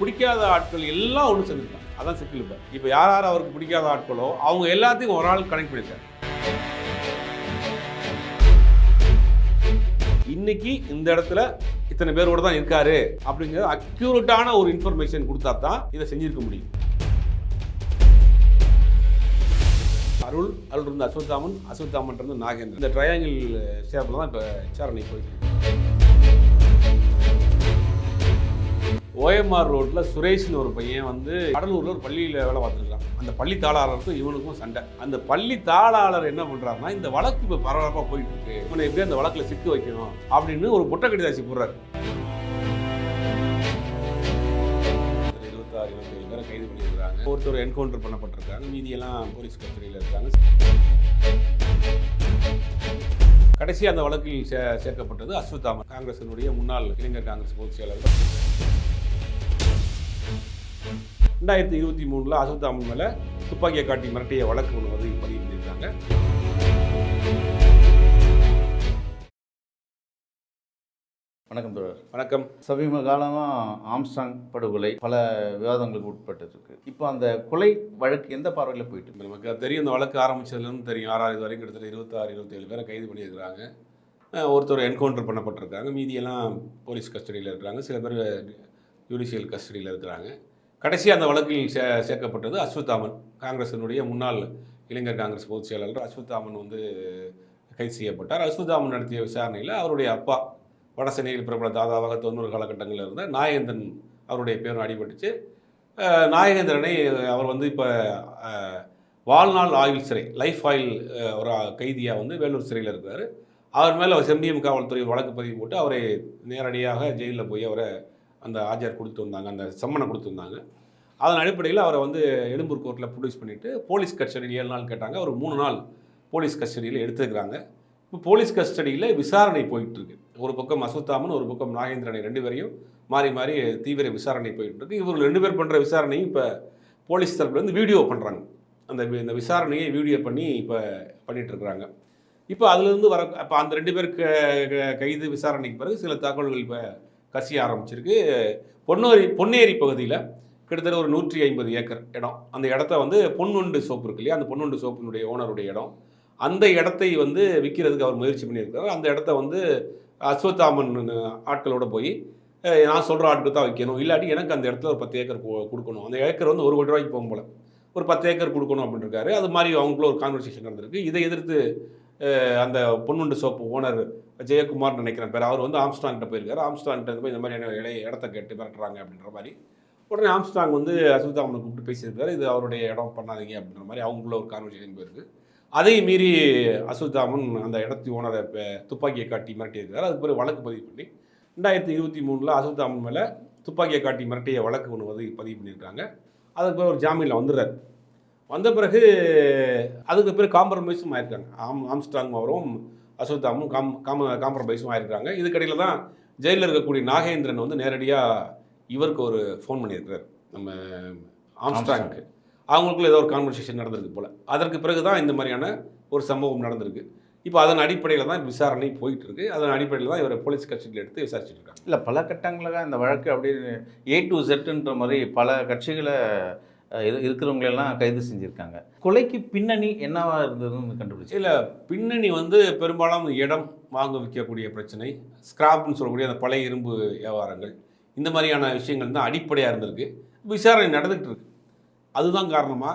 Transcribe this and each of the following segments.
பிடிக்காத ஆட்கள் எல்லாம் ஒன்று சேர்ந்துட்டாங்க அதான் சிக்கல் இப்போ. இப்போ யார் யார் அவருக்கு பிடிக்காத ஆட்களோ அவங்க எல்லாத்தையும் ஒரு ஆள் கனெக்ட் பண்ணிட்டாங்க இன்னைக்கு இந்த இடத்துல இத்தனை பேரோட தான் இருக்காரு அப்படிங்கிற அக்யூரேட்டான ஒரு இன்ஃபர்மேஷன் கொடுத்தா தான் இதை செஞ்சிருக்க முடியும். அருள் அருள் இருந்து அஸ்வத்தாமன் அஸ்வத்தாமன் இருந்து நாகேந்திரன். இந்த ட்ரையாங்கிள் ஷேப்பில் uh, தான் இப்போ விசாரணை போயிட்டு ஓஎம்ஆர் ரோட்டில் சுரேஷ்னு ஒரு பையன் வந்து கடலூரில் ஒரு பள்ளியில் வேலை பார்த்துருக்கான். அந்த பள்ளி தாளாளருக்கும் இவனுக்கும் சண்டை. அந்த பள்ளி தாளாளர் என்ன பண்ணுறாருன்னா இந்த வழக்கு இப்போ பரபரப்பாக போயிட்டு இருக்கு இவனை எப்படி அந்த வழக்கில் சிக்க வைக்கணும் அப்படின்னு ஒரு புட்ட கடிதாசி போடுறாரு. இருபத்தாறு இருபத்தேழு பேரை கைது பண்ணியிருக்காங்க ஒருத்தர் என்கவுண்டர் பண்ணப்பட்டிருக்காங்க. மீதியெல்லாம் போலீஸ் கஸ்டடியில் இருக்காங்க. கடைசி அந்த வழக்கில் சே சேர்க்கப்பட்டது அஸ்வத்தாமன் காங்கிரசினுடைய முன்னாள் இளைஞர் காங்கிரஸ் பொதுச் செயலாளர். ரெண்டாயிரத்தி இருபத்தி மூணில் அஸ்வத்தாமன் மேலே துப்பாக்கியை காட்டி மிரட்டிய வழக்கு ஒன்று வந்து பதிவு பண்ணியிருக்காங்க. வணக்கம் தோழர். வணக்கம். சமீப காலமாக ஆம்ஸ்டாங் படுகொலை பல விவாதங்களுக்கு உட்பட்டிருக்கு. இப்போ அந்த கொலை வழக்கு எந்த பார்வையில் போயிட்டு இருக்கு? நமக்கு தெரியும். இந்த வழக்கு ஆரம்பிச்சதுலேருந்து தெரியும். இது வரைக்கும் கிட்டத்தட்ட இருபத்தாறு இருபத்தேழு பேரை கைது பண்ணியிருக்கிறாங்க. ஒருத்தர் என்கவுண்டர் பண்ணப்பட்டிருக்காங்க. மீதியெல்லாம் போலீஸ் கஸ்டடியில் இருக்கிறாங்க. சில பேர் ஜுடிஷியல் கஸ்டடியில் இருக்கிறாங்க. கடைசி அந்த வழக்கில் சே சேர்க்கப்பட்டது அஸ்வத்தாமன் காங்கிரசினுடைய முன்னாள் இளைஞர் காங்கிரஸ் பொதுச் செயலாளர் அஸ்வத்தாமன் வந்து கைது செய்யப்பட்டார். அஸ்வத்தாமன் நடத்திய விசாரணையில் அவருடைய அப்பா வடசென்னையில் பிரபல தாதாவாக தொண்ணூறு காலகட்டங்களில் இருந்த நாயேந்திரன் அவருடைய பேரும் அடிபட்டுச்சு. நாயகேந்திரனை அவர் வந்து இப்போ வாழ்நாள் ஆயுள் சிறை லைஃப் ஆயில் ஒரு கைதியாக வந்து வேலூர் சிறையில் இருக்கிறார். அவர் மேலே செம்பியம் காவல்துறை வழக்கு பதிவு போட்டு அவரை நேரடியாக ஜெயிலில் போய் அவரை அந்த ஆஜர் கொடுத்து வந்தாங்க அந்த சம்மனை கொடுத்துருந்தாங்க அதன் அடிப்படையில் அவரை வந்து எழும்பூர் கோர்ட்டில் ப்ரொடியூஸ் பண்ணிவிட்டு போலீஸ் கஸ்டடி ஏழு நாள் கேட்டாங்க. ஒரு மூணு நாள் போலீஸ் கஸ்டடியில் எடுத்துக்கிறாங்க இப்போ போலீஸ் கஸ்டடியில் விசாரணை போயிட்டுருக்கு. ஒரு பக்கம் அசுத்தாமன் ஒரு பக்கம் நாகேந்திரனை ரெண்டு பேரையும் மாறி மாறி தீவிர விசாரணை போயிட்டுருக்கு. இவர்கள் ரெண்டு பேர் பண்ணுற விசாரணையும் இப்போ போலீஸ் தரப்புலேருந்து வீடியோ பண்ணுறாங்க அந்த வி- இந்த விசாரணையை வீடியோ பண்ணி இப்போ பண்ணிகிட்ருக்குறாங்க இப்போ அதுலேருந்து வர அப்போ அந்த ரெண்டு பேர் கைது விசாரணைக்கு பிறகு சில தகவல்கள் இப்போ கசிய ஆரம்பிச்சிருக்கு. பொன்னேரி பொன்னேரி பகுதியில் கிட்டத்தட்ட ஒரு நூற்றி ஐம்பது ஏக்கர் இடம். அந்த இடத்த வந்து பொன்னுண்டு சோப்பு இருக்கு இல்லையா? அந்த பொன்னுண்டு சோப்பினுடைய ஓனருடைய இடம். அந்த இடத்தை வந்து விற்கிறதுக்கு அவர் முயற்சி பண்ணியிருக்காரு அந்த இடத்த வந்து அஸ்வத்தாமன் ஆட்களோட போய் நான் சொல்கிற ஆட்கள் தான் வைக்கணும். இல்லாட்டி எனக்கு அந்த இடத்துல ஒரு பத்து ஏக்கர் கொடுக்கணும். அந்த ஏக்கர் வந்து ஒரு கோடி ரூபாய்க்கு போகும் போல. ஒரு பத்து ஏக்கர் கொடுக்கணும் அப்படின்னு இருக்காரு அது மாதிரி அவங்களுக்குள்ள ஒரு கான்வர்சேஷன் நடந்திருக்கு. இதை எதிர்த்து அந்த பொன்னுண்டு சோப்பு ஓனர் ஜெயக்குமார் நினைக்கிறேன் பேர். அவர் வந்து ஆம்ஸ்டாங்கிட்ட போயிருக்காரு. ஆம்ஸ்டாங்கிட்ட போய் இந்த மாதிரி இடைய இடத்த கேட்டு மிரட்டுறாங்க அப்படின்ற மாதிரி. உடனே ஆம்ஸ்டாங் வந்து அசுத்தாமனை கூப்பிட்டு பேசியிருக்காரு. இது அவருடைய இடம் பண்ணாதீங்க அப்படின்ற மாதிரி அவங்களுக்குள்ள ஒரு கான்வர்சேஷன் போயிருக்கு. அதை மீறி அசுத்தாமன் அந்த இடத்து ஓனரை இப்போ துப்பாக்கியை காட்டி மிரட்டியிருக்காரு. அதுக்கு பிறகு வழக்கு பதிவு பண்ணி ரெண்டாயிரத்தி இருபத்தி மூணில் அசுத்தாமன் மேலே துப்பாக்கியை காட்டி மிரட்டிய வழக்கு ஒன்று வந்து பதிவு பண்ணியிருக்காங்க. அதுக்கு பிறகு ஒரு ஜாமீனில் வந்துடுறாரு. வந்த பிறகு அதுக்கு பிறகு காம்ப்ரமைஸும் ஆயிருக்காங்க. ஆம் ஆம்ஸ்டாங் அவரும் அசோத்தாமும் காம் காம காம்ப்ரமைஸும் ஆயிருக்காங்க இதுக்கடையில் தான் ஜெயிலில் இருக்கக்கூடிய நாகேந்திரன் வந்து நேரடியாக இவருக்கு ஒரு ஃபோன் பண்ணியிருக்கிறார். நம்ம ஆம்ஸ்டாங்க்கு அவங்களுக்குள்ள ஏதோ ஒரு கான்வர்சேஷன் நடந்திருக்கு போல். அதற்கு பிறகு தான் இந்த மாதிரியான ஒரு சம்பவம் நடந்திருக்கு. இப்போ அதன் அடிப்படையில் தான் விசாரணை போயிட்டு இருக்கு அதன் அடிப்படையில் தான் இவரை போலீஸ் கஸ்டடியில் எடுத்து விசாரிச்சுட்டு இருக்காங்க. இல்லை பல கட்டங்களாக இந்த வழக்கு அப்படியே ஏ டு செட்டுன்ற மாதிரி பல கட்சிகளை இருக்கிறவங்களெல்லாம் கைது செஞ்சுருக்காங்க. கொலைக்கு பின்னணி என்னவா இருந்ததுன்னு கண்டுபிடிச்சு இல்லை பின்னணி வந்து பெரும்பாலும் இடம் வாங்க விற்கக்கூடிய பிரச்சனை ஸ்கிராப்னு சொல்லக்கூடிய அந்த பழைய இரும்பு வியாபாரங்கள் இந்த மாதிரியான விஷயங்கள் தான் அடிப்படையாக இருந்திருக்கு. விசாரணை நடந்துகிட்டு இருக்கு. அதுதான் காரணமா?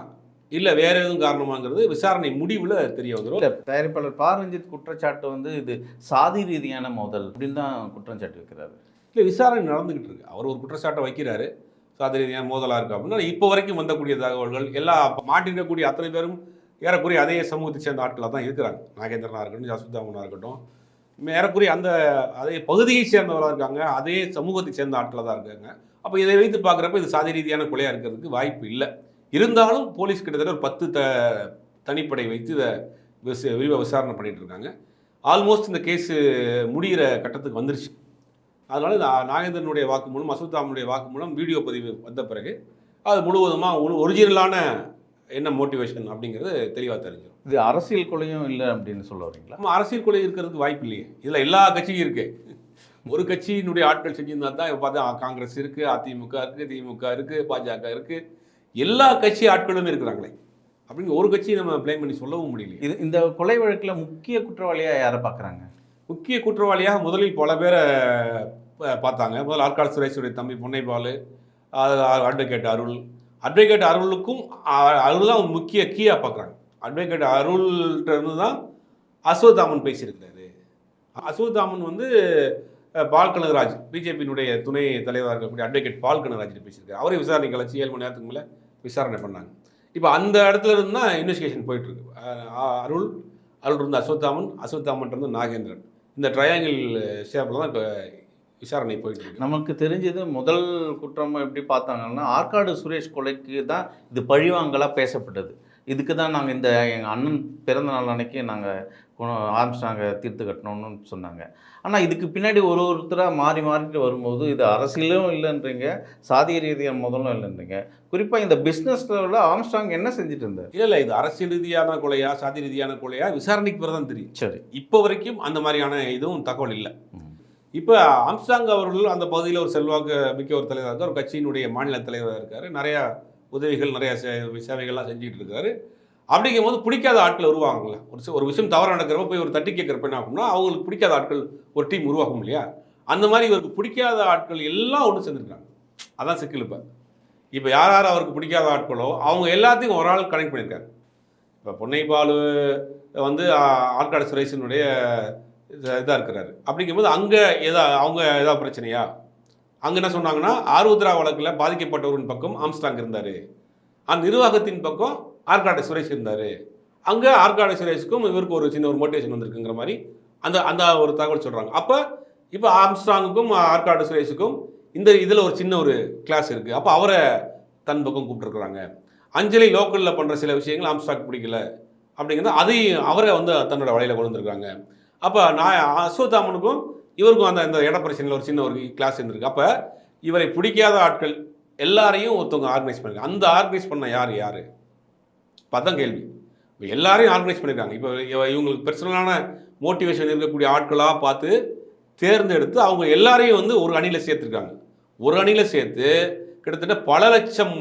இல்லை வேற எதுவும் காரணமாங்கிறது விசாரணை முடிவில் தெரிய வந்துடும் இல்லை தயாரிப்பாளர் பா ரஞ்சித் குற்றச்சாட்டு வந்து இது சாதி ரீதியான மோதல் அப்படின்னு தான் குற்றம் சாட்டி வைக்கிறாரு. இல்லை விசாரணை நடந்துகிட்டு இருக்கு. அவர் ஒரு குற்றச்சாட்டை வைக்கிறாரு. சாதி ரீதியான மோதலாக இருக்குது அப்படின்னா இப்போ வரைக்கும் வந்தக்கூடிய தகவல்கள் எல்லா மாட்டிருக்கக்கூடிய அத்தனை பேரும் ஏறக்குறைய அதே சமூகத்தை சேர்ந்த ஆட்களாக தான் இருக்கிறாங்க. நாகேந்திரனாக இருக்கட்டும் ஜசுதாமனாக இருக்கட்டும். ஏறக்குறைய அந்த அதே பகுதியை சேர்ந்தவராக இருக்காங்க அதே சமூகத்தை சேர்ந்த ஆட்களாக தான் இருக்காங்க. அப்போ இதை வைத்து பார்க்குறப்ப இது சாதி ரீதியான கொலையாக இருக்கிறதுக்கு வாய்ப்பு இல்லை. இருந்தாலும் போலீஸ் கிட்டத்தட்ட ஒரு பத்து த தனிப்படை வைத்து இதை விரிவாக விசாரணை பண்ணிகிட்டு இருக்காங்க. ஆல்மோஸ்ட் இந்த கேஸு முடிகிற கட்டத்துக்கு வந்துருச்சு. அதனால நாகேந்திரனுடைய வாக்குமூலம் அசுத்தாமனுடைய வாக்குமூலம் வீடியோ பதிவு வந்த பிறகு அது முழுவதுமாக ஒரு ஒரிஜினலான என்ன மோட்டிவேஷன் அப்படிங்கிறது தெளிவாக தெரிஞ்சிடும். இது அரசியல் கொலையும் இல்லை அப்படின்னு சொல்ல வரீங்களா? நம்ம அரசியல் கொலை இருக்கிறதுக்கு வாய்ப்பு இல்லையே. இதில் எல்லா கட்சியும் இருக்கு. ஒரு கட்சியினுடைய ஆட்கள் செஞ்சிருந்தா தான் இப்போ பார்த்தா காங்கிரஸ் இருக்கு அதிமுக இருக்கு திமுக இருக்கு பாஜக இருக்கு. எல்லா கட்சி ஆட்களும் இருக்கிறாங்களே. அப்படிங்க ஒரு கட்சியை நம்ம ப்ளேம் பண்ணி சொல்லவும் முடியலையே. இது இந்த கொலை வழக்கில் முக்கிய குற்றவாளியாக யாரை பார்க்குறாங்க? முக்கிய குற்றவாளியாக முதலில் பல பேரை ப- பார்த்தாங்க. முதல் ஆற்காடு சுரேஷுடைய தம்பி பொன்னைபாலு அட்வொகேட் அருள். அட்வொகேட் அருளுக்கும் அருள் தான் முக்கிய கீயாக பார்க்குறாங்க. அட்வொகேட் அருள்கிட்ட இருந்து தான் அசோதாமன் பேசியிருக்கிறாரு அசோதாமன் வந்து பால் கனகராஜ் பிஜேபியினுடைய துணை தலைவராக இருக்கக்கூடிய அட்வொகேட் பால் கனகராஜ் பேசியிருக்காரு. அவரை விசாரணை கழிச்சு ஏழு மணி நேரத்துக்கு மேலே விசாரணை பண்ணாங்க. இப்போ அந்த இடத்துல இருந்து தான் இன்வெஸ்டிகேஷன் போயிட்டுருக்கு அருள் அருள் இருந்து அசோத்தாமன் அசோத்தாமன் இருந்து நாகேந்திரன். இந்த ட்ரையாங்கிள் ஷேப்பில் தான் இப்போ விசாரணை போயிட்டு இருக்கு. நமக்கு தெரிஞ்சது முதல் குற்றம் எப்படி பார்த்தாங்கன்னா ஆற்காடு சுரேஷ் கொலைக்கு தான் இது பழிவாங்கலாக பேசப்பட்டது. இதுக்கு தான் நாங்கள் இந்த எங்கள் அண்ணன் பிறந்த நாள் அன்னைக்கு நாங்கள் ஆரம்பிச்சிட்டாங்க தீர்த்து கட்டணும்னு சொன்னாங்க. ஆனால் இதுக்கு பின்னாடி ஒரு ஒருத்தராக மாறி மாறிட்டு வரும்போது இது அரசியலும் இல்லைன்றீங்க சாதிய ரீதியான முதலும் இல்லைன்றீங்க. குறிப்பாக இந்த பிஸ்னஸ் லெவலில் ஆம்ஸ்டாங் என்ன செஞ்சுட்டு இருந்தார்? இல்லை இல்லை இது அரசியல் ரீதியான கொலையா சாதி ரீதியான கொலையா விசாரணைக்கு பிறகு தான் தெரியும். சரி. இப்போ வரைக்கும் அந்த மாதிரியான இதுவும் தகவல் இல்லை. இப்போ ஆம்ஸ்டாங் அவர்கள் அந்த பகுதியில் ஒரு செல்வாக்கு மிக்க ஒரு தலைவராக இருக்கார். ஒரு கட்சியினுடைய மாநில தலைவராக இருக்கார். நிறையா உதவிகள் நிறைய சே- சேவைகள்லாம் செஞ்சுட்டு இருக்காரு. அப்படிங்கும்போது பிடிக்காத ஆட்கள் வருவாங்கல்ல ஒரு ஒரு விஷயம் தவறு நடக்கிறப்ப போய் ஒரு தட்டி கேட்குறப்ப என்ன ஆகும்னா அவங்களுக்கு பிடிக்காத ஆட்கள் ஒரு டீம் உருவாகும் இல்லையா? அந்த மாதிரி இவருக்கு பிடிக்காத ஆட்கள் எல்லாம் ஒன்று சேர்ந்துருக்காங்க. அதான் சிக்கல் இப்போ. இப்போ யார் யார் அவருக்கு பிடிக்காத ஆட்களோ அவங்க எல்லாத்தையும் ஒரு ஆள் கனெக்ட் பண்ணியிருக்காரு. இப்போ பொன்னைப்பாலு வந்து ஆற்காடு சுரேஷனுடைய இதாக இருக்கிறாரு. அப்படிங்கும்போது அங்கே எதா அவங்க ஏதாவது பிரச்சனையா? அங்கே என்ன சொன்னாங்கன்னா ஆர்வத்ரா வழக்கில் பாதிக்கப்பட்டவரின் பக்கம் ஆம்ஸ்டாங் இருந்தார். அந்த நிர்வாகத்தின் பக்கம் ஆற்காடு சுரேஷ் இருந்தார். அங்கே ஆற்காடு சுரேஷுக்கும் இவருக்கு ஒரு சின்ன ஒரு மோட்டிவேஷன் வந்திருக்குங்கிற மாதிரி அந்த அந்த ஒரு தகவல் சொல்கிறாங்க அப்போ இப்போ ஆம்ஸ்டாங்குக்கும் ஆற்காடு சுரேஷுக்கும் இந்த இதில் ஒரு சின்ன ஒரு கிளாஸ் இருக்குது அப்போ அவரை தன் பக்கம் கூப்பிட்டுருக்குறாங்க. அஞ்சலி லோக்கலில் பண்ணுற சில விஷயங்கள் ஆம்ஸ்டாக் பிடிக்கல அப்படிங்கிறது அதையும் அவரை வந்து தன்னோட வலையில் கொண்டு வந்திருக்காங்க அப்போ நான் அஸ்வத்தாமனுக்கும் இவருக்கும் அந்த இந்த இட பிரச்சனையில் ஒரு சின்ன ஒரு கிளாஸ் இருந்திருக்கு. அப்போ இவரை பிடிக்காத ஆட்கள் எல்லாரையும் ஒருத்தவங்க ஆர்கனைஸ் பண்ணுங்க அந்த ஆர்கனைஸ் பண்ண யார்? யார்? அதான் கேள்வி. இப்போ எல்லாரையும் ஆர்கனைஸ் பண்ணியிருக்காங்க இப்போ இவங்களுக்கு பர்சனலான மோட்டிவேஷன் இருக்கக்கூடிய ஆட்களாக பார்த்து தேர்ந்தெடுத்து அவங்க எல்லாரையும் வந்து ஒரு அணியில் சேர்த்துருக்காங்க. ஒரு அணியில் சேர்த்து கிட்டத்தட்ட பல லட்சம்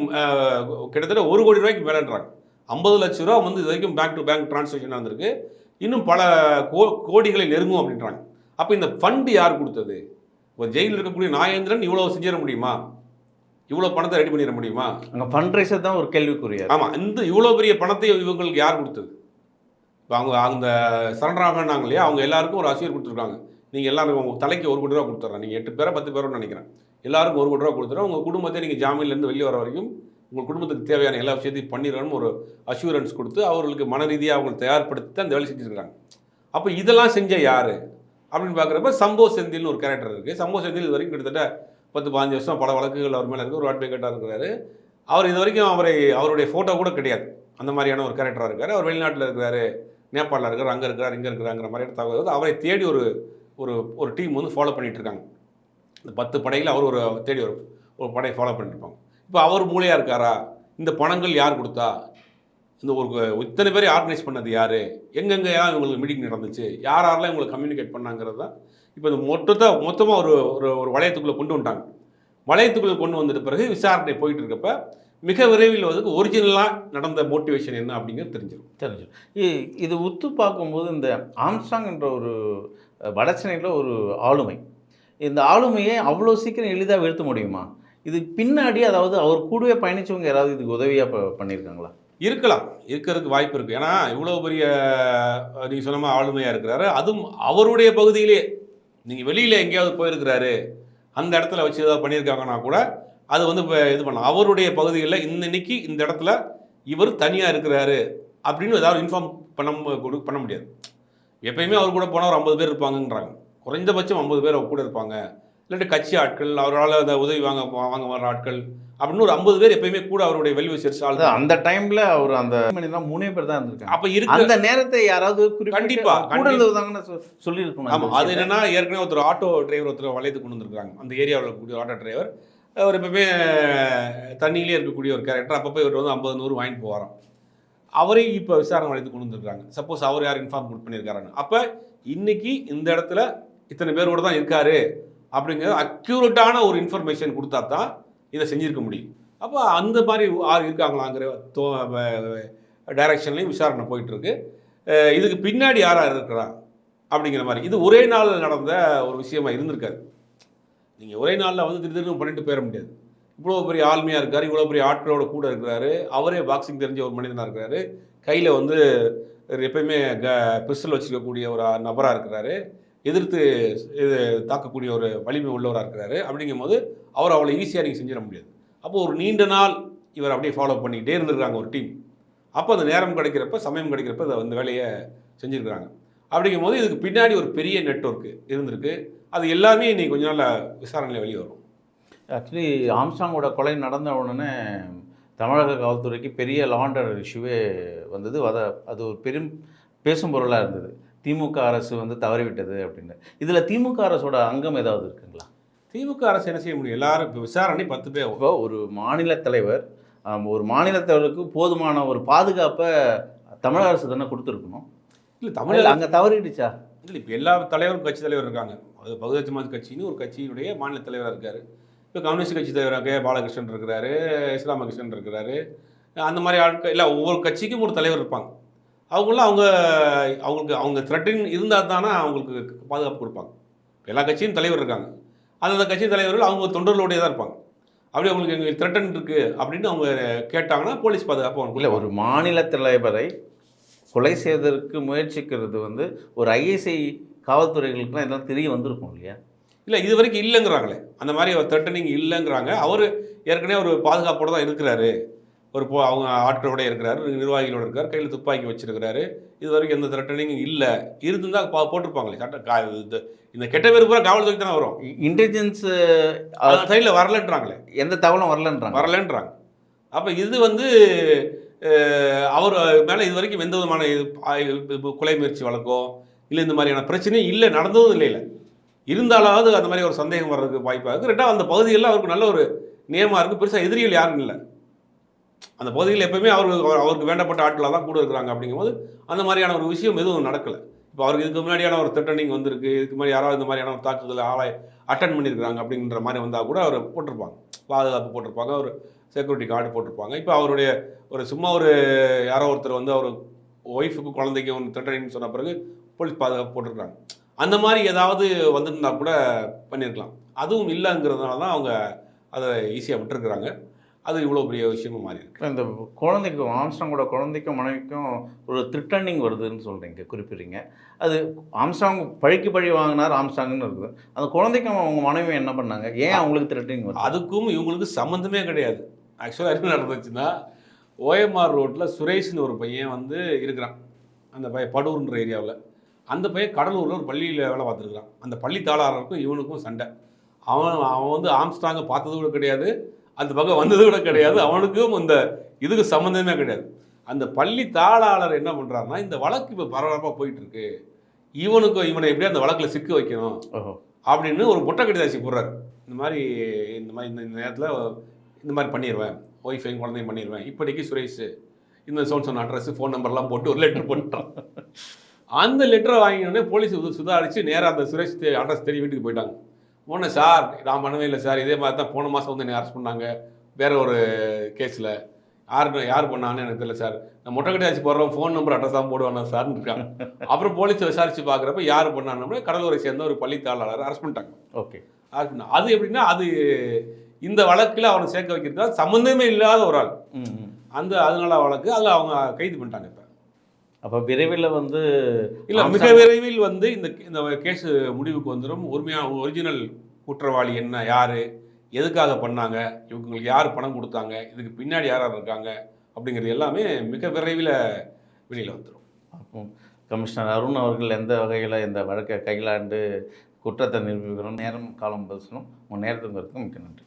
கிட்டத்தட்ட ஒரு கோடி ரூபாய்க்கு மேலேன்றாங்க. ஐம்பது லட்ச ரூபா வந்து இது வரைக்கும் பேங்க் டு பேங்க் டிரான்சாக்ஷன் வந்திருக்கு இன்னும் பல கோ கோடிகளை நெருங்கும் அப்படின்றாங்க. அப்போ இந்த ஃபண்டு யார் கொடுத்தது? இப்போ ஜெயிலில் இருக்கக்கூடிய நாயேந்திரன் இவ்வளோ செஞ்சிட முடியுமா? இவ்வளோ பணத்தை ரெடி பண்ணிட முடியுமா? அங்கே ஃபண்ட் ரைசர் தான் ஒரு கேள்விக்குரியார் ஆமாம் இந்த இவ்வளோ பெரிய பணத்தை இவங்களுக்கு யார் கொடுத்தது? இப்போ அவங்க அந்த சரணராகனாங்க இல்லையா? அவங்க எல்லாருக்கும் ஒரு அசியர் கொடுத்துருக்காங்க. நீங்கள் எல்லாருக்கும் உங்க தலைக்கு ஒரு கோடி ரூபா கொடுத்துட்றேன் நீங்கள் எட்டு பேரோ பத்து பேரோ நினைக்கிறேன். எல்லாருக்கும் ஒரு கோடி ரூபா கொடுத்துறேன். உங்கள் குடும்பத்தை நீங்கள் ஜாமீன்லேருந்து வெளியே வர வரைக்கும் உங்கள் குடும்பத்துக்கு தேவையான எல்லா விஷயத்தையும் பண்ணிடுறோன்னு ஒரு அஷூரன்ஸ் கொடுத்து அவர்களுக்கு மன ரீதியாக அவங்களை தயார்படுத்தி தான் இந்த வேலை செஞ்சுருக்காங்க அப்போ இதெல்லாம் செஞ்ச யார்? அப்படின்னு பார்க்குறப்ப சம்போ செந்தில்னு ஒரு கேரக்டர் இருக்குது சம்போ செந்தில் இது வரைக்கும் கிட்டத்தட்ட பத்து பாஞ்சு வருஷம் பல வழக்குகள் அவர் மேலே இருக்குது ஒரு அட்வொகேட்டாக இருக்கிறாரு. அவர் இது வரைக்கும் அவரை அவருடைய ஃபோட்டோ கூட கிடையாது. அந்த மாதிரியான ஒரு கேரக்டராக இருக்கார். அவர் வெளிநாட்டில் இருக்கிறாரு நேபாளில் இருக்கார் அங்கே இருக்கிறார் இங்கே இருக்கிறாங்கிற மாதிரியான தகவல் வந்து அவரை தேடி ஒரு ஒரு ஒரு டீம் வந்து ஃபாலோ பண்ணிகிட்ருக்காங்க இருக்காங்க. இந்த பத்து படையில் அவர் ஒரு தேடி ஒரு ஒரு படையை ஃபாலோ பண்ணிட்டு இப்போ அவர் மூலையாக இருக்காரா? இந்த பணங்கள் யார் கொடுத்தா? இந்த ஒரு இத்தனை பேர் ஆர்கனைஸ் பண்ணது யார்? எங்கெங்கே இவங்களுக்கு மீட்டிங் நடந்துச்சு? யார் யாரெல்லாம் இவங்களுக்கு கம்யூனிகேட் பண்ணாங்கிறது தான் இப்போ இந்த மொத்தத்தை மொத்தமாக ஒரு ஒரு ஒரு வளையத்துக்குள்ளே கொண்டு வந்துட்டாங்க. வளையத்துக்குள்ளே கொண்டு வந்துட்ட பிறகு விசாரணை போயிட்டு இருக்கப்ப மிக விரைவில் வந்து ஒரிஜினலாக நடந்த மோட்டிவேஷன் என்ன அப்படிங்கிறது தெரிஞ்சிடும். தெரிஞ்சு இ- இது உத்து பார்க்கும்போது இந்த ஆம்ஸ்டாங் என்ற ஒரு வடசென்னையில் ஒரு ஆளுமை. இந்த ஆளுமையை அவ்வளோ சீக்கிரம் எளிதாக வீழ்த்த முடியுமா? இது பின்னாடி அதாவது அவர் கூடவே பயணிச்சவங்க யாராவது இதுக்கு உதவியாக பண்ணியிருக்காங்களா இருக்கலாம். இருக்கிறதுக்கு வாய்ப்பு இருக்குது ஏன்னா இவ்வளோ பெரிய நீங்கள் சொன்ன மாதிரி ஆளுமையாக இருக்கிறாரு. அதுவும் அவருடைய பகுதியிலே நீங்கள் வெளியில் எங்கேயாவது போயிருக்கிறாரு அந்த இடத்துல வச்சு ஏதாவது பண்ணியிருக்காங்கன்னா கூட அது வந்து இப்போ இது பண்ணலாம். அவருடைய பகுதிகளில் இன்னைக்கு இந்த இடத்துல இவர் தனியாக இருக்கிறாரு அப்படின்னு ஏதாவது இன்ஃபார்ம் பண்ண மு- கொடு- பண்ண முடியாது. எப்பயுமே அவர் கூட போனால் ஒரு ஐம்பது பேர் இருப்பாங்கன்றாங்க. குறைந்தபட்சம் ஐம்பது பேர் அவர் கூட இருப்பாங்க. இல்லாட்டி கட்சி ஆட்கள் அவரால் அந்த உதவி வாங்க வாங்க வர ஆட்கள் அப்படின்னு ஒரு ஐம்பது பேர் எப்பயுமே கூட அவருடைய வெல்விசர்ஸ் ஆள் அந்த டைம்ல அவர் அந்த மூணே பேர் தான் இருந்திருக்காங்க. அப்ப இருக்கு அந்த நேரத்தை யாராவது கண்டிப்பா, கூட கண்டிப்பா. இருந்தவதாங்கன்னு சொ- சொல்லியிருக்கணும். ஆமா அது. என்னன்னா ஏற்கனவே ஒருத்தர் ஆட்டோ டிரைவர் ஒருத்தர் வளையத்து கொண்டு வந்திருக்காங்க. அந்த ஏரியாவில் இருக்கக்கூடிய ஆட்டோ டிரைவர் அவர் எப்பவுமே தண்ணியிலே இருக்கக்கூடிய ஒரு கேரக்டர் அப்பப்போ இவர் வந்து ஐம்பது நூறு வாங்கிட்டு போவாராம். அவரையும் இப்போ விசாரணை வளையத்து கொண்டு வந்திருக்காங்க. சப்போஸ் அவர் யார் இன்ஃபார்ம் பண்ணியிருக்காருன்னு. அப்போ இன்னைக்கு இந்த இடத்துல இத்தனை பேரோட தான் இருக்காரு அப்படிங்கிறது அக்யூரேட்டான ஒரு இன்ஃபர்மேஷன் கொடுத்தா தான் இதை செஞ்சுருக்க முடியும். அப்போ அந்த மாதிரி ஆள் இருக்காங்களாங்கிற தோ டைரக்ஷன்லேயும் விசாரணை போயிட்டுருக்கு. இதுக்கு பின்னாடி யார் யார் இருக்கிறா அப்படிங்கிற மாதிரி. இது ஒரே நாளில் நடந்த ஒரு விஷயமா இருந்திருக்காது. நீங்கள் ஒரே நாளில் வந்து திடீர்னு பண்ணிட்டு போயிட முடியாது. இவ்வளோ பெரிய ஆளுமையாக இருக்கார் இவ்வளோ பெரிய ஆட்களோட கூட இருக்கிறாரு. அவரே பாக்ஸிங் தெரிஞ்ச ஒரு மனிதனாக இருக்கிறாரு. கையில் வந்து எப்பயுமே க பிஸ்டல் வச்சுருக்கக்கூடிய ஒரு நபராக இருக்கிறாரு. எதிர்த்து இது தாக்கக்கூடிய ஒரு வலிமை உள்ளவராக இருக்கிறாரு. அப்படிங்கும்போது அவர் அவ்வளோ ஈஸியாக நீங்கள் செஞ்சிட முடியாது. அப்போ ஒரு நீண்ட நாள் இவர் அப்படியே ஃபாலோ பண்ணிக்கிட்டே இருந்திருக்காங்க ஒரு டீம் அப்போ அந்த நேரம் கிடைக்கிறப்ப சமயம் கிடைக்கிறப்ப அதை அந்த வேலையை செஞ்சுருக்கிறாங்க. அப்படிங்கும்போது இதுக்கு பின்னாடி ஒரு பெரிய நெட்வொர்க் இருந்திருக்கு. அது எல்லாமே இன்னைக்கு கொஞ்ச நாள் விசாரணையில் வெளியே வரும். ஆக்சுவலி ஆம்ஸ்டாங்கோட கொலை நடந்த உடனே தமிழக காவல்துறைக்கு பெரிய லாண்டர் இஷ்யூவே வந்தது. அதை அது ஒரு பெரும் பேசும் பொருளாக இருந்தது. திமுக அரசு வந்து தவறிவிட்டது அப்படின்னு. இதில் திமுக அரசோட அங்கம் ஏதாவது இருக்குங்களா? திமுக அரசு என்ன செய்ய முடியும்? எல்லாரும் இப்போ விசாரணை பத்து பேர் இப்போ ஒரு மாநில தலைவர் ஒரு மாநில தலைவருக்கு போதுமான ஒரு பாதுகாப்பை தமிழக அரசு தானே கொடுத்துருக்கணும்? இல்லை தமிழ் தமிழ் அங்கே தவறிடுச்சா? இல்லை இப்போ எல்லா தலைவரும் கட்சி தலைவர் இருக்காங்க. அது பகுஜன் சமாஜ் கட்சின்னு ஒரு கட்சியினுடைய மாநில தலைவராக இருக்கார். இப்போ கம்யூனிஸ்ட் கட்சி தலைவராக பாலகிருஷ்ணன் இருக்கிறாரு இஸ்லாமகிருஷ்ணன் இருக்கிறாரு. அந்த மாதிரி ஆட்கள் இல்லை ஒவ்வொரு கட்சிக்கும் ஒரு தலைவர் இருப்பாங்க. அவங்களாம் அவங்க அவங்களுக்கு அவங்க த்ரெட்டின் இருந்தால் தானே அவங்களுக்கு பாதுகாப்பு கொடுப்பாங்க. எல்லா கட்சியும் தலைவர் இருக்காங்க. அந்தந்த கட்சி தலைவர்கள் அவங்க தொண்டர்களுடைய தான் இருப்பாங்க. அப்படி அவங்களுக்கு எங்களுக்கு த்ரெட்டன் இருக்குது அப்படின்னு அவங்க கேட்டாங்கன்னா போலீஸ் பாதுகாப்பு அவங்க இல்லை ஒரு மாநில தலைவரை கொலை செய்வதற்கு முயற்சிக்கிறது வந்து ஒரு ஐஎஸ்ஐ காவல்துறைகளுக்குலாம் இதெல்லாம் தெரிய வந்திருக்கும் இல்லையா? இல்லை இது வரைக்கும் இல்லைங்கிறாங்களே. அந்த மாதிரி த்ரெட்டனிங் இல்லைங்கிறாங்க. அவர் ஏற்கனவே ஒரு பாதுகாப்போட தான் இருக்கிறாரு. ஒரு போ அவங்க ஆட்களோட இருக்கிறாரு நிர்வாகிகளோட இருக்கார் கையில் துப்பாக்கி வச்சிருக்கிறாரு. இது வரைக்கும் எந்த த்ரெட்டனிங்கும் இல்லை. இருந்திருந்தால் பா போட்டிருப்பாங்களே சட்ட இது இந்த கெட்ட பேர் பூரா காவல்துறைக்கு தானே வரும். இன்டெலிஜென்ஸ் சைடில் வரலன்றாங்களே. எந்த தகவலும் வரலன்றாங்க. வரலன்றாங்க. அப்போ இது வந்து அவர் மேலே இது வரைக்கும் எந்த விதமான கொலை முயற்சி வழக்கோ இல்லை இந்த மாதிரியான பிரச்சனையும் இல்லை நடந்ததும் இல்லை இல்லை. இருந்தாலாவது அந்த மாதிரி ஒரு சந்தேகம் வர்றதுக்கு வாய்ப்பாக இருக்குது ரெண்டாவது அந்த பகுதிகளில் அவருக்கு நல்ல ஒரு நியமாக இருக்குது பெருசாக எதிரிகள் யாரும் இல்லை. அந்த பகுதியில் எப்பவுமே அவருக்கு அவர்- அவருக்கு வேண்டப்பட்ட ஆட்களாக தான் கூட இருக்கிறாங்க அப்படிங்கும்போது அந்த மாதிரியான ஒரு விஷயம் எதுவும் நடக்கலை. இப்போ அவருக்கு இதுக்கு முன்னாடியான ஒரு திட்டனிங் வந்திருக்கு இதுக்கு முன்னாடி யாராவது இந்த மாதிரியான ஒரு தாக்குதல் ஆளை அட்டன் பண்ணியிருக்கிறாங்க அப்படின்ற மாதிரி வந்தால் கூட அவர் போட்டிருப்பாங்க. பாதுகாப்பு போட்டிருப்பாங்க ஒரு செக்யூரிட்டி கார்டு போட்டிருப்பாங்க. இப்போ அவருடைய ஒரு சும்மா ஒரு யாரோ ஒருத்தர் வந்து அவர் ஒய்ஃபுக்கு குழந்தைக்கு ஒன்று திட்டனின்னு சொன்ன பிறகு போலீஸ் பாதுகாப்பு போட்டிருக்காங்க அந்த மாதிரி ஏதாவது வந்திருந்தா கூட பண்ணியிருக்கலாம். அதுவும் இல்லைங்கிறதுனால தான் அவங்க அதை ஈஸியாக விட்டுருக்குறாங்க. அது இவ்வளோ பெரிய விஷயமும் மாறி இருக்கு இந்த குழந்தைக்கும் ஆம்ஸ்டாங்கோட குழந்தைக்கும் மனைவிக்கும் ஒரு த்ரிட்டனிங் வருதுன்னு சொல்கிறீங்க குறிப்பிடுறீங்க. அது ஆம்ஸ்டாங் பழிக்கு பழி வாங்கினார் ஆம்ஸ்டாங்னு இருக்குது. அந்த குழந்தைக்கும் அவங்க மனைவி என்ன பண்ணாங்க? ஏன் அவங்களுக்கு த்ரிட்டனிங் வருது? அதுக்கும் இவங்களுக்கு சம்மந்தமே கிடையாது. ஆக்சுவலாக என்ன நடந்துச்சுன்னா ஓஎம்ஆர் ரோட்டில் சுரேஷ்னு ஒரு பையன் வந்து இருக்கிறான். அந்த பையன் படூர்ன்ற ஏரியாவில். அந்த பையன் கடலூரில் ஒரு பள்ளியில் வேலை பார்த்துருக்குறான். அந்த பள்ளி தாளாளருக்கும் இவனுக்கும் சண்டை. அவன் அவன் வந்து ஆம்ஸ்டாங்கை பார்த்தது கூட கிடையாது. அந்த பக்கம் வந்தது கூட கிடையாது. அவனுக்கும் இந்த இதுக்கு சம்மந்தமே கிடையாது. அந்த பள்ளி தாளாளர் என்ன பண்ணுறாருன்னா இந்த வழக்கு இப்போ பரபரப்பாக போயிட்டு இருக்கு இவனுக்கு இவனை எப்படியா அந்த வழக்கில் சிக்க வைக்கணும் அப்படின்னு ஒரு முட்டை கடிதாசி போடுறாரு. இந்த மாதிரி இந்த மாதிரி இந்த இந்த நேரத்தில் இந்த மாதிரி பண்ணிடுவேன் ஒய்ஃபையும் குழந்தையும் பண்ணிடுவேன் இப்படிக்கு சுரேஷ் இந்த சோன் சொன்ன அட்ரஸ் ஃபோன் நம்பர்லாம் போட்டு ஒரு லெட்டர் போட்டுட்டான். அந்த லெட்டரை வாங்கினோடனே போலீஸ் சுதாரிச்சு நேராக அந்த சுரேஷ் அட்ரஸ் தேடி வீட்டுக்கு போயிட்டாங்க. உடனே சார் நான் பண்ணவே இல்லை சார். இதே மாதிரி தான் போன மாதம் வந்து என்னை அரெஸ்ட் பண்ணாங்க. வேற ஒரு கேஸில் யார் யார் பண்ணாங்கன்னு எனக்கு தெரியல சார். நான் மொட்டை கட்டியாச்சு போடுறோம் ஃபோன் நம்பர் அட்ரஸ் தான் போடுவானா சார்னு இருக்காங்க அப்புறம் போலீஸ் விசாரிச்சு பார்க்குறப்ப யார் பண்ணான்னு கடலூரை சேர்ந்த ஒரு பள்ளி தாளாளர் அரெஸ்ட் பண்ணிட்டாங்க ஓகே அது அது எப்படின்னா அது இந்த வழக்கில் அவனை சேர்க்க வைக்கிறதா சம்மந்தமே இல்லாத ஒரு ஆள். அந்த அதனால வழக்கு அதில் அவங்க கைது பண்ணிட்டாங்க இப்போ. அப்போ விரைவில் வந்து இல்லை மிக விரைவில் வந்து இந்த இந்த கேஸ் முடிவுக்கு வந்துடும் உண்மையான ஒரிஜினல் குற்றவாளி என்ன யார் எதுக்காக பண்ணாங்க இவங்களுக்கு யார் பணம் கொடுத்தாங்க இதுக்கு பின்னாடி யார் யார் இருக்காங்க அப்படிங்கிறது எல்லாமே மிக விரைவில் வெளியில் வந்துடும் அப்போ கமிஷனர் அருண் அவர்கள் எந்த வகையில் இந்த வழக்கை கையிலாண்டு குற்றத்தை நிரூபிக்கணும் நேரம் காலம் பேசணும். உங்கள் நேரத்துக்கு வரதுக்கு மிக்க நன்றி.